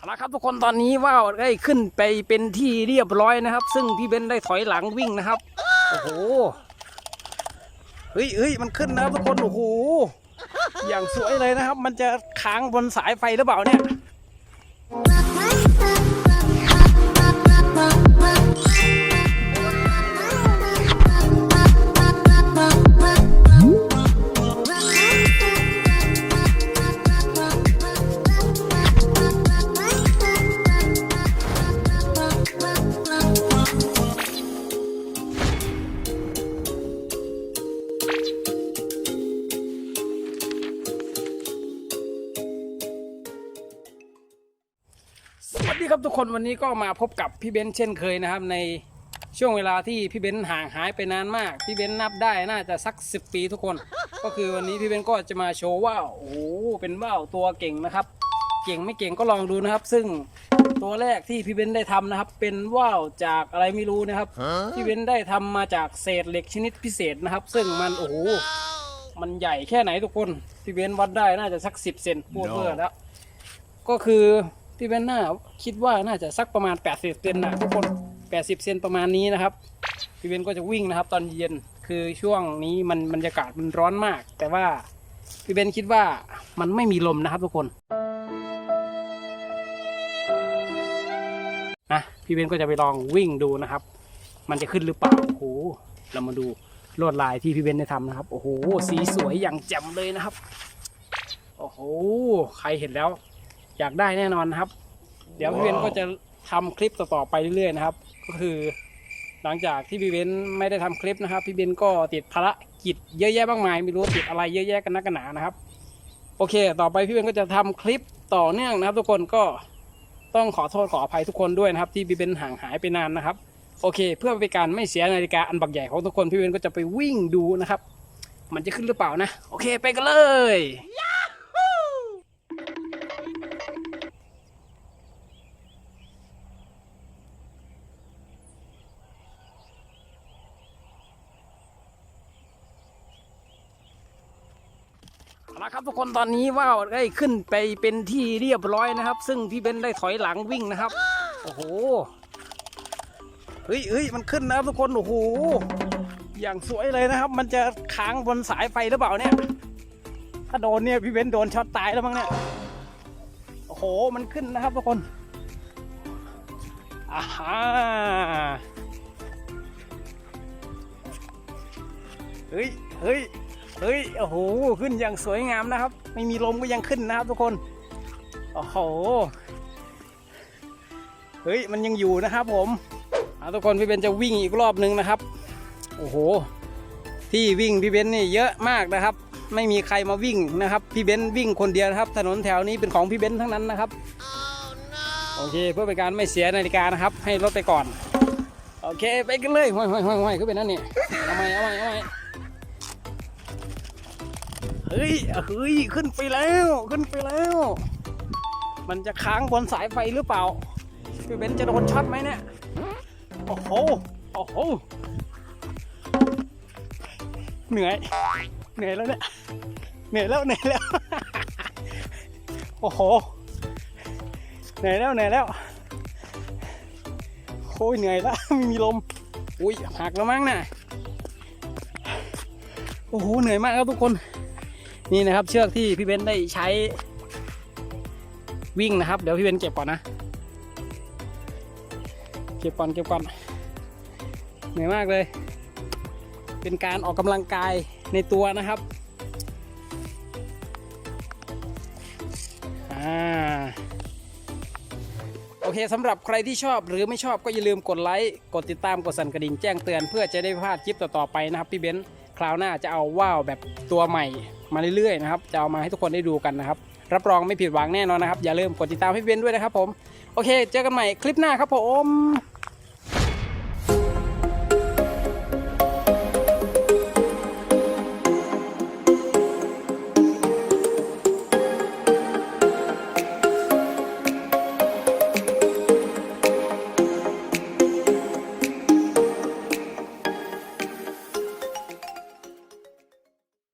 เอาละครับทุกคนตอนนี้ว่าวได้ขึ้นไปเป็นที่เรียบร้อยนะครับ ซึ่งพี่เบนได้ถอยหลังวิ่งนะครับ โอ้โหเฮ้ยเฮ้ยมันขึ้นนะครับทุกคนโอ้โหอย่างสวยเลยนะครับ มันจะค้างบนสายไฟหรือเปล่าเนี่ย สวัสดีครับทุกคนวันนี้ก็มาพบกับพี่เบนซ์เช่นเคยนะครับ ในช่วงเวลาที่พี่เบนซ์ห่างหายไปนานมาก พี่เบนซ์นับได้น่าจะสัก 10 ปีทุกคน ก็คือวันนี้พี่เบนซ์ก็จะมาโชว์ว่าวโอ้โหเป็นว่าวตัวเก่งนะครับ เก่งไม่เก่งก็ลองดูนะครับ ซึ่งตัวแรกที่พี่เบนซ์ได้ทำนะครับ เป็นว่าวจากอะไรไม่รู้นะครับ พี่เบนซ์ได้ทำมาจากเศษเหล็กชนิดพิเศษนะครับ ซึ่งมันโอ้โหมันใหญ่แค่ไหนทุกคนพี่เบนซ์วัดได้น่าจะสัก 10เซนพูดเพื่อแล้วก็คือ พี่เบนน่าคิดว่าน่าจะสักประมาณ 80เซนนะทุกคน 80เซนประมาณนี้นะครับพี่เบนก็จะวิ่งนะครับ ตอนเย็นคือช่วงนี้มันบรรยากาศมันร้อนมาก แต่ว่าพี่เบนคิดว่ามันไม่มีลมนะครับ ทุกคนนะพี่เบนก็จะไปลองวิ่งดูนะครับ มันจะขึ้นหรือเปล่าโอ้โหเรามาดูลวดลายที่พี่เบนได้ทำนะครับ โอ้โห สีสวยอย่างแจ่มเลยนะครับ โอ้โห ใครเห็นแล้ว อยากได้แน่นอนนะครับ เดี๋ยวพี่เบนก็จะทำคลิปต่อๆไปเรื่อยๆนะครับ ก็คือ หลังจากที่พี่เบนไม่ได้ทำคลิปนะครับ พี่เบนก็ติดภารกิจเยอะแยะมากมายไม่รู้ติดอะไรเยอะแยะกันนักกันหนานะครับ โอเค ต่อไปพี่เบนก็จะทำคลิปต่อเนื่องนะครับ ทุกคนก็ต้องขอโทษขออภัยทุกคนด้วยนะครับ ที่พี่เบนห่างหายไปนานนะครับ โอเค เพื่อเป็นการไม่เสียนาฬิกาอันบักใหญ่ของทุกคนพี่เบนก็จะไปวิ่งดูนะครับ มันจะขึ้นหรือเปล่านะ โอเค ไปกันเลย เอาละครับทุกคนตอนนี้ว่าวได้ขึ้นไปเป็นที่เรียบร้อยนะครับ ซึ่งพี่เบนได้ถอยหลังวิ่งนะครับโอ้โหเฮ้ยเฮ้ยมันขึ้นนะครับทุกคนโอ้โหอย่างสวยเลยนะครับ มันจะค้างบนสายไฟหรือเปล่าเนี่ยถ้าโดนเนี่ยพี่เบนโดนช็อตตายแล้วมั้งเนี่ยโอ้โหมันขึ้นนะครับทุกคนอ่าฮะเฮ้ยเฮ้ย เฮ้ยโอ้โหขึ้นอย่างสวยงามนะครับ ไม่มีลมก็ยังขึ้นนะครับทุกคนโอ้โหเฮ้ยมันยังอยู่นะครับผมเอาทุกคนพี่เบนจะวิ่งอีกรอบนึงนะครับโอ้โห ที่วิ่งพี่เบนนี่เยอะมากนะครับ ไม่มีใครมาวิ่งนะครับพี่เบนวิ่งคนเดียวนะครับ ถนนแถวนี้เป็นของพี่เบนทั้งนั้นนะครับโอเคเพื่อเป็นการไม่เสียนาฬิกานะครับ ให้รถไปก่อน โอเคไปกันเลยห้อยห้อยห้อยห้อยขึ้นไปนั่นนี่เอาใหม่เอาใหม่เอาใหม่ เฮ้ยเฮ้ยขึ้นไปแล้วขึ้นไปแล้ว มันจะค้างบนสายไฟหรือเปล่าพี่เบนจะโดนช็อตไหมเนี่ยโอ้โหโอ้โหเหนื่อยเหนื่อยแล้วเนี่ยเหนื่อยแล้วเหนื่อยแล้วโอ้โหเหนื่อยแล้วเหนื่อยแล้วโอ้ยเหนื่อยแล้วไม่มีลมอุ้ยหักแล้วมั้งน่ะโอ้โหเหนื่อยมากครับทุกคน นี่นะครับเชือกที่พี่เบนได้ใช้วิ่งนะครับ เดี๋ยวพี่เบนเก็บก่อนนะ เก็บก่อนเก็บก่อนเหนื่อยมากเลย เป็นการออกกำลังกายในตัวนะครับอ่าโอเคสำหรับใครที่ชอบหรือไม่ชอบก็อย่าลืมกดไลค์กดติดตามกดสั่นกระดิ่งแจ้งเตือน เพื่อจะได้พลาดคลิปต่อๆไปนะครับพี่เบนคราวหน้าจะเอาว่าวแบบตัวใหม่ มาเรื่อยๆนะครับจะเอามาให้ทุกคนได้ดูกันนะครับ รับรองไม่ผิดหวังแน่นอนนะครับ อย่าลืมกดติดตามพี่เบนด้วยนะครับผม โอเค เจอกันใหม่คลิปหน้าครับผม